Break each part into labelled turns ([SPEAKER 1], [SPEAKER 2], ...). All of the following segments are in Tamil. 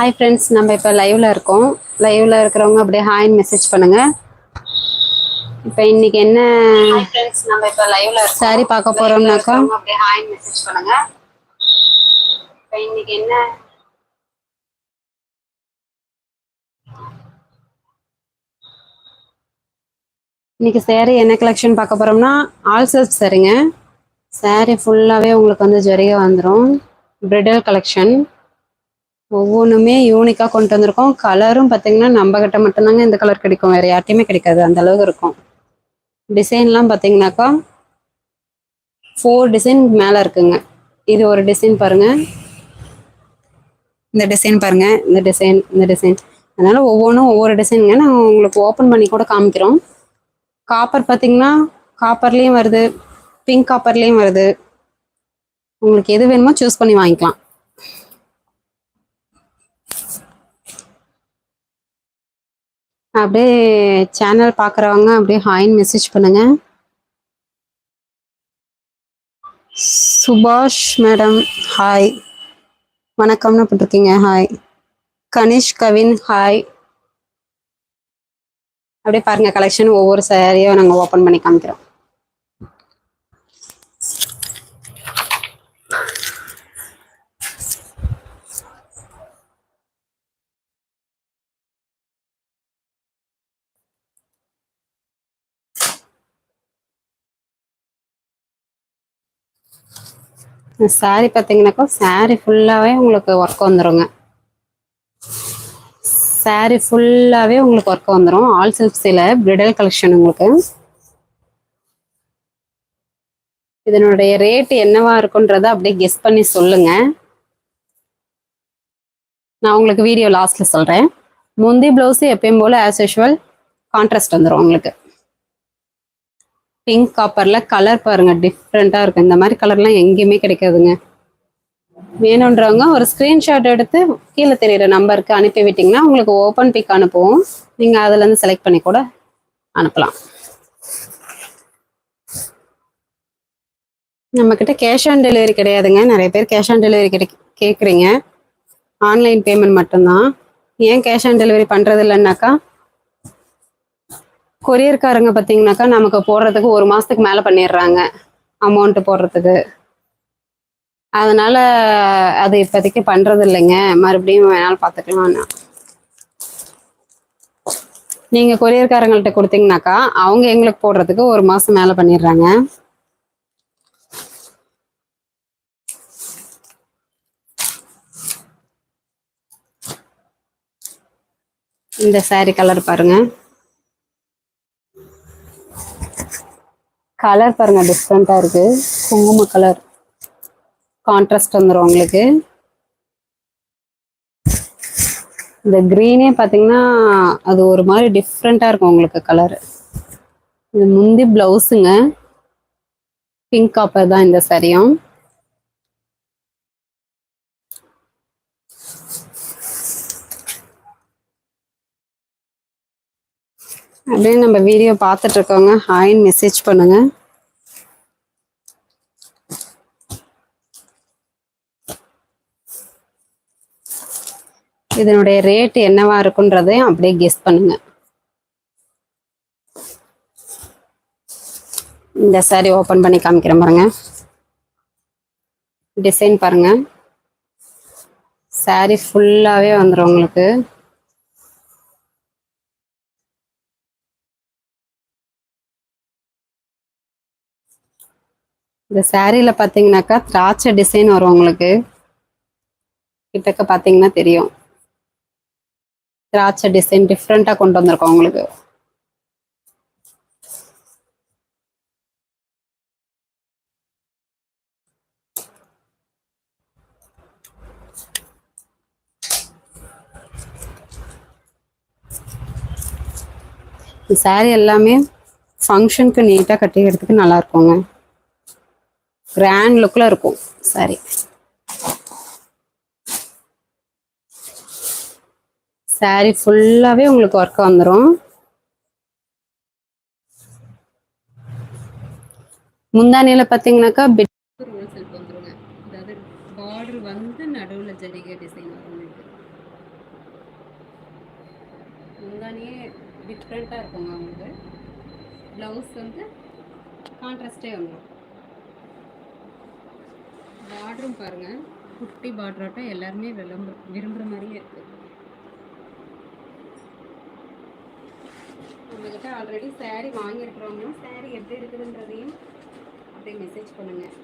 [SPEAKER 1] ஹாய் ஃப்ரெண்ட்ஸ் நம்ம இப்போ லைவ்ல இருக்கோம். லைவ்ல இருக்கிறவங்க அப்படியே ஹாய்னு மெசேஜ் பண்ணுங்க. இப்போ இன்னைக்கு என்ன ஃப்ரெண்ட்ஸ் நம்ம இப்போ லைவ்ல சாரி பார்க்க போறோம்னாக்கா? அப்படியே ஹாய்னு மெசேஜ் பண்ணுங்க. இப்போ இன்னைக்கு என்ன? இன்னைக்கு saree என்ன கலெக்ஷன் பார்க்க போறோம்னா ஆல் செல்ஃப் சரிங்க saree ஃபுல்லாகவே உங்களுக்கு வந்து ஜரிகை வந்துடும் பிரிடல் கலெக்ஷன் ஒவ்வொன்றுமே யூனிக்காக கொண்டு வந்திருக்கோம். கலரும் பார்த்தீங்கன்னா நம்ம கிட்ட மட்டும்தாங்க இந்த கலர் கிடைக்கும். வேறு யார்ட்டையுமே கிடைக்காது. அந்த அளவுக்கு இருக்கும். டிசைன்லாம் பார்த்தீங்கன்னாக்கா ஃபோர் டிசைன் மேலே இருக்குங்க. இது ஒரு டிசைன் பாருங்கள் இந்த டிசைன் பாருங்க. இந்த டிசைன் இந்த டிசைன் அதனால் ஒவ்வொன்றும் ஒவ்வொரு டிசைனுங்க நாங்கள் உங்களுக்கு ஓப்பன் பண்ணி கூட காமிக்கிறோம். காப்பர் பார்த்தீங்கன்னா காப்பர்லேயும் வருது. பிங்க் காப்பர்லேயும் வருது. உங்களுக்கு எது வேணுமோ சூஸ் பண்ணி வாங்கிக்கலாம். அப்படியே சேனல் பார்க்குறவங்க அப்படியே ஹாய்னு மெசேஜ் பண்ணுங்க. சுபாஷ் மேடம் ஹாய் வணக்கம்னு போட்டிருக்கீங்க ஹாய் கனிஷ் கவின் ஹாய் அப்படியே பாருங்க கலெக்ஷன் ஒவ்வொரு சாரியும் நாங்கள் ஓப்பன் பண்ணி காமிக்கிறோம். சாரி பார்த்தீங்கன்னாக்கா சாரி ஃபுல்லாகவே உங்களுக்கு ஒர்க் வந்துருங்க. சாரி ஃபுல்லாகவே உங்களுக்கு ஒர்க் வந்துடும் ஆல் சில்க் பிரிடல் கலெக்ஷன் உங்களுக்கு. இதனுடைய ரேட் என்னவா இருக்குன்றத அப்படியே கெஸ் பண்ணி சொல்லுங்க. நான் உங்களுக்கு வீடியோ லாஸ்ட்ல சொல்றேன். முந்தி பிளவுஸ் எப்பயும் போல ஆஸ் யூஷுவல் கான்ட்ராஸ்ட் வந்துடும் உங்களுக்கு. பிங்க் காப்பர்ல கலர் பாருங்க டிஃப்ரெண்டா இருக்கு. இந்த மாதிரி கலர்லாம் எங்கேயுமே கிடைக்காதுங்க. வேணுன்றவங்க ஒரு ஸ்கிரீன்ஷாட் எடுத்து கீழே தெரியுற நம்பருக்கு அனுப்பி விட்டீங்கன்னா உங்களுக்கு ஓப்பன் பிக் அனுப்புவோம். நீங்க அதுல இருந்து செலக்ட் பண்ணி கூட அனுப்பலாம். நம்ம கிட்ட கேஷ் ஆன் டெலிவரி கிடையாதுங்க. நிறைய பேர் கேஷ் ஆன் டெலிவரி கிடை கேட்குறீங்க ஆன்லைன் பேமெண்ட் மட்டும்தான். ஏன் கேஷ் ஆன் டெலிவரி பண்ணுறது இல்லைன்னாக்கா கொரியர்காரங்க பார்த்தீங்கன்னாக்கா நமக்கு போடுறதுக்கு ஒரு மாதத்துக்கு மேலே பண்ணிடுறாங்க. அமௌண்ட்டு போடுறதுக்கு. அதனால அது இப்போதைக்கு பண்ணுறது இல்லைங்க. மறுபடியும் வேணாலும் பார்த்துக்கலாம் நீங்கள் கொரியர்காரங்கள்ட்ட கொடுத்தீங்கன்னாக்கா அவங்க எங்களுக்கு போடுறதுக்கு ஒரு மாதம் மேலே பண்ணிடுறாங்க. இந்த சாரி கலர் பாருங்கள் கலர் பாருங்க டிஃப்ரெண்டா இருக்கு. குங்கும கலர். கான்ட்ராஸ்ட் வந்துடும் உங்களுக்கு. இந்த க்ரீனே பார்த்தீங்கன்னா அது ஒரு மாதிரி டிஃப்ரெண்ட்டாக இருக்கும் உங்களுக்கு கலர் இது முந்தி ப்ளவுஸுங்க பிங்க் காப்பர் தான் இந்த சரியும். அப்படியே நம்ம வீடியோ பார்த்துட்டு இருக்கோங்க ஹாய்னு மெசேஜ் பண்ணுங்க. இதனுடைய ரேட் என்னவா இருக்குன்றதையும் அப்படியே கெஸ் பண்ணுங்க. இந்த சாரி ஓப்பன் பண்ணி காமிக்கிறேன் பாருங்க. டிசைன் பாருங்க. சாரி ஃபுல்லாவே வந்துடும் உங்களுக்கு. இந்த சாரியில பாத்தீங்கன்னாக்கா திராட்சை டிசைன் வரும் உங்களுக்கு. கிட்டக்க பாத்தீங்கன்னா தெரியும். திராட்சை டிசைன் டிஃப்ரெண்டா கொண்டு வந்திருக்கோம் உங்களுக்கு. இந்த எல்லாமே ஃபங்க்ஷனுக்கு நீட்டாக கட்டிக்கிறதுக்கு நல்லா இருக்குங்க. கிராண்ட் லுக்கில் இருக்கும். சாரி சாரி ஃபுல்லாகவே உங்களுக்கு ஒர்க் வந்துடும் முந்தானியில் பார்த்தீங்கன்னாக்கா பிட் வந்துருங்க அதாவது பார்டர் வந்து நடுவில் ஜரிகை டிசைன் வரும் முந்தானியே டிஃப்ரெண்ட்டாக இருக்குங்க அவங்களுக்கு ப்ளவுஸ் வந்து கான்ட்ராஸ்டே வந்துடும் பார்டரும் பாருங்கள் குட்டி பார்டராட்டம் எல்லாருமே விளம்பு விரும்புகிற மாதிரியே இருக்குது உங்ககிட்ட ஆல்ரெடி சேரீ வாங்கியிருக்கிறவங்களும் சேரீ எப்படி இருக்குதுன்றதையும் அப்படியே மெசேஜ் பண்ணுங்கள்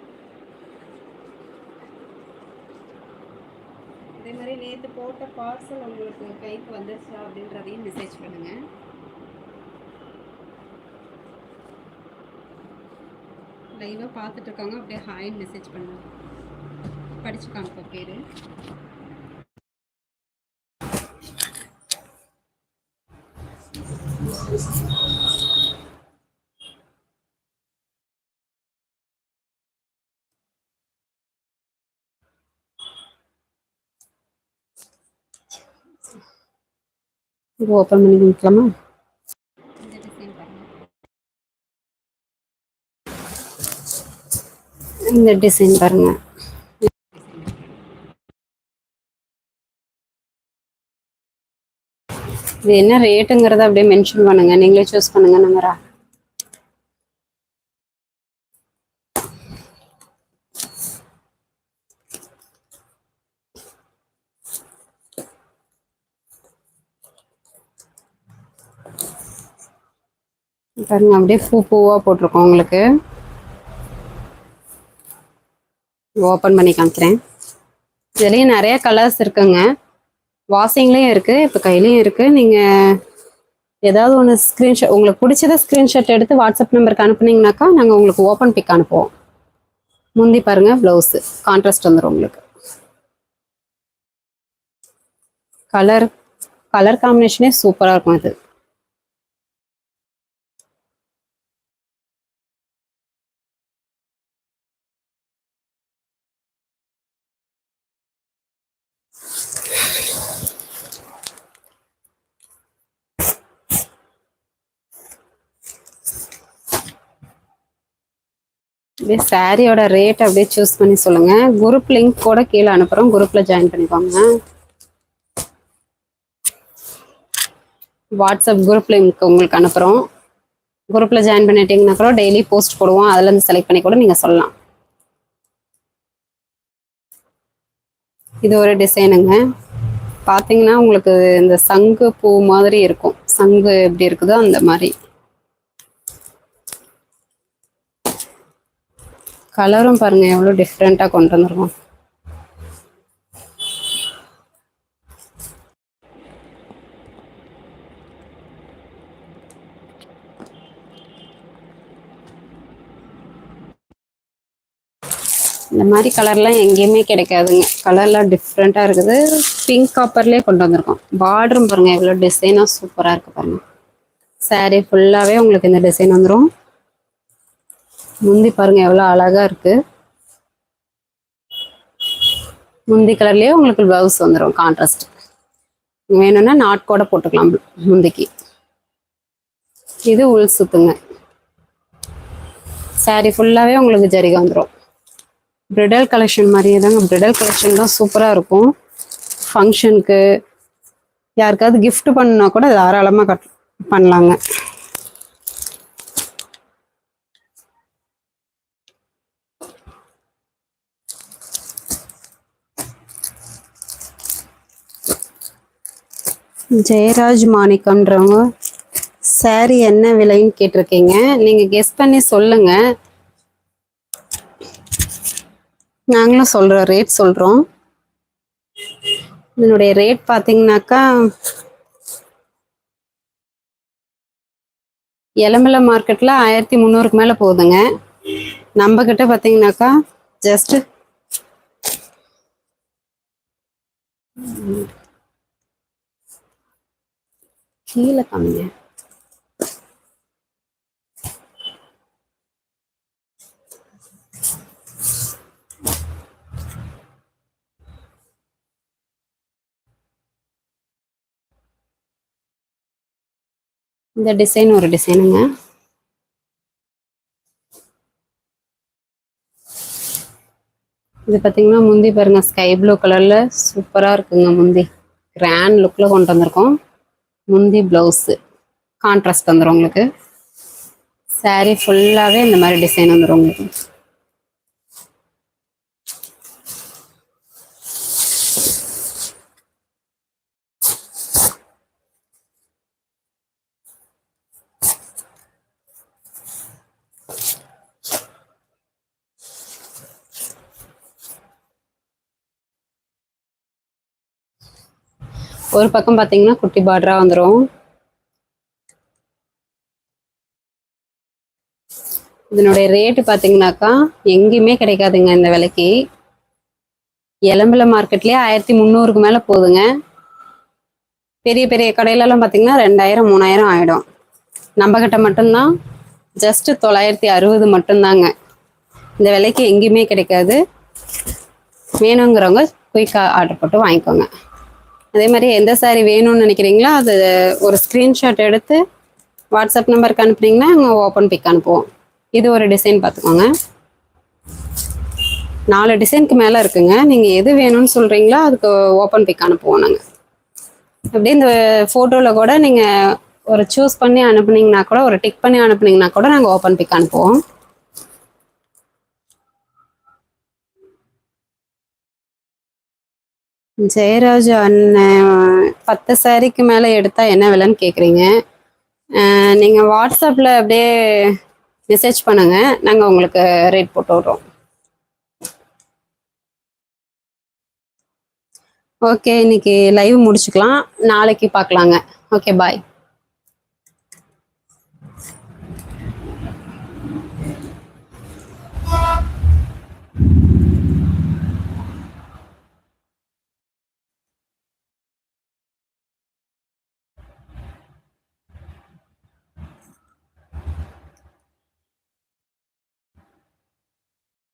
[SPEAKER 1] அதே மாதிரி நேற்று போட்ட பார்சல் உங்களுக்கு கைக்கு வந்துருச்சா அப்படின்றதையும் மெசேஜ் பண்ணுங்கள் லைவாக பார்த்துட்டு இருக்காங்க. அப்படியே ஹாய்னு மெசேஜ் பண்ணுங்க. படிச்சு காமிப்போம் பேர். இது ஓப்பன் பண்ணி காமிக்கலாமா இந்த டிசைன் பாருங்க இந்த டிசைன் பாருங்க இது என்ன ரேட்டுங்கிறத அப்படியே மென்ஷன் பண்ணுங்க. நீங்களே சூஸ் பண்ணுங்க நம்பரா பாருங்க அப்படியே பூ பூவாக போட்டிருக்கோம் உங்களுக்கு. ஓப்பன் பண்ணி காமிக்கிறேன். இதுலேயும் நிறைய கலர்ஸ் இருக்குங்க. வாஷிங்லேயும் இருக்குது இப்போ கையிலையும் இருக்குது நீங்கள் ஏதாவது ஒன்று ஸ்க்ரீன்ஷாட் உங்களுக்கு பிடிச்சத ஸ்க்ரீன்ஷாட் எடுத்து வாட்ஸ்அப் நம்பருக்கு அனுப்புனீங்கனாக்கா நாங்கள் உங்களுக்கு ஓப்பன் பிக் அனுப்புவோம். முந்தி பாருங்கள் ப்ளவுஸு கான்ட்ராஸ்ட் வந்துடும் உங்களுக்கு. கலர் கலர் காம்பினேஷனே சூப்பராக இருக்கும் இது அப்படியே சாரியோட ரேட் அப்படியே சூஸ் பண்ணி சொல்லுங்க. குரூப் லிங்க் கூட கீழே அனுப்புறோம். குரூப்ல ஜாயின் பண்ணிக்கோங்க. வாட்ஸ்அப் குரூப் லிங்க் உங்களுக்கு அனுப்புறோம். குரூப்ல ஜாயின் பண்ணிட்டீங்கன்னா கூட டெய்லி போஸ்ட் போடுவோம். அதுல இருந்து செலக்ட் பண்ணி கூட நீங்க சொல்லலாம். இது ஒரு டிசைனுங்க பார்த்தீங்கன்னா உங்களுக்கு இந்த சங்கு பூ மாதிரி இருக்கும். சங்கு எப்படி இருக்குதோ அந்த மாதிரி. கலரும் பாருங்க எவ்வளோ டிஃப்ரெண்ட்டாக கொண்டு வந்துருக்கோம். இந்த மாதிரி கலர்லாம் எங்கேயுமே கிடைக்காதுங்க. கலர்லாம் டிஃப்ரெண்ட்டாக இருக்குது. பிங்க் காப்பர்லேயே கொண்டு வந்திருக்கோம். பார்டரும் பாருங்கள் எவ்வளோ டிசைனாக சூப்பராக இருக்குது பாருங்கள் சாரீ ஃபுல்லாகவே உங்களுக்கு இந்த டிசைன் வந்துடும் முந்தி பாருங்க எவ்வளோ அழகாக இருக்கு. முந்தி கலர்லேயே உங்களுக்கு ப்ளவுஸ் வந்துடும் கான்ட்ராஸ்ட் வேணும்னா நாட் கூட போட்டுக்கலாம் முந்திக்கு. இது உள் சுத்துங்க. சாரி ஃபுல்லாகவே உங்களுக்கு ஜரிகை வந்துடும் பிரிடல் கலெக்ஷன் மாதிரியே தாங்க. பிரிடல் கலெக்ஷன் தான் சூப்பராக இருக்கும். ஃபங்க்ஷனுக்கு யாருக்காவது கிஃப்ட் பண்ணா கூட தாராளமாக கட் பண்ணலாங்க. ஜெயராஜ் மாணிக்கம்ன்றவங்க சாரி என்ன விலைன்னு கேட்டிருக்கீங்க. நீங்க கெஸ் பண்ணி சொல்லுங்க. நாங்களும் சொல்றோம் ரேட் சொல்றோம். இதனுடைய ரேட் பார்த்தீங்கன்னாக்கா எலமலை மார்க்கெட்ல ஆயிரத்தி முந்நூறுக்கு மேல போகுதுங்க. நம்ம கிட்ட பார்த்தீங்கன்னாக்கா ஜஸ்ட் கீழே காமிங்க. இந்த டிசைன் ஒரு டிசைனுங்க. இது பார்த்தீங்கன்னா முந்தி பாருங்க ஸ்கை ப்ளூ கலர்ல சூப்பரா இருக்குங்க முந்தி. கிராண்ட் லுக்ல கொண்டு வந்திருக்கோம். முந்தி ப்ளவுஸு. கான்ட்ராஸ்ட் வந்துடும் உங்களுக்கு. சாரீ ஃபுல்லாகவே இந்த மாதிரி டிசைன் வந்துடும் உங்களுக்கு. ஒரு பக்கம் பார்த்தீங்கன்னா குட்டி பார்டராக வந்துடும் இதனுடைய ரேட்டு பார்த்தீங்கன்னாக்கா எங்கேயுமே கிடைக்காதுங்க இந்த விலைக்கு. எலம்பல மார்க்கெட்லேயே ஆயிரத்தி முந்நூறுக்கு மேலே போகுதுங்க பெரிய பெரிய கடையிலலாம் பார்த்தீங்கன்னா ரெண்டாயிரம் மூணாயிரம் ஆகிடும் நம்மக்கிட்ட மட்டும்தான் ஜஸ்ட்டு தொள்ளாயிரத்தி அறுபது மட்டும்தாங்க. இந்த விலைக்கு எங்கேயுமே கிடைக்காது. வேணுங்கிறவங்க குயிக்காக ஆர்டர் போட்டு வாங்கிக்கோங்க. அதே மாதிரி எந்த saree வேணும்னு நினைக்கிறீங்களோ அது ஒரு ஸ்க்ரீன்ஷாட் எடுத்து வாட்ஸ்அப் நம்பருக்கு அனுப்புனீங்கன்னா நாங்கள் ஓப்பன் பிக் அனுப்புவோம். இது ஒரு டிசைன் பார்த்துக்கோங்க. நாலு டிசைனுக்கு மேலே இருக்குங்க. நீங்கள் எது வேணும்னு சொல்கிறீங்களோ அதுக்கு ஓப்பன் பிக் அனுப்புவோம் நாங்கள் அப்படியே இந்த ஃபோட்டோவில் கூட நீங்கள் ஒரு சூஸ் பண்ணி அனுப்புனீங்கன்னா கூட ஒரு டிக் பண்ணி அனுப்புனீங்கன்னா கூட நாங்கள் ஓப்பன் பிக் அனுப்புவோம். ஜெயராஜ் அண்ணன் பத்து சாரிக்கு மேலே எடுத்தால் என்ன விலைன்னு கேட்குறீங்க நீங்கள் வாட்ஸ்அப்பில் அப்படியே மெசேஜ் பண்ணுங்கள் நாங்கள் உங்களுக்கு ரேட் போட்டு விட்றோம். ஓகே இன்னைக்கு லைவ் முடிச்சுக்கலாம். நாளைக்கு பார்க்கலாங்க. Okay bye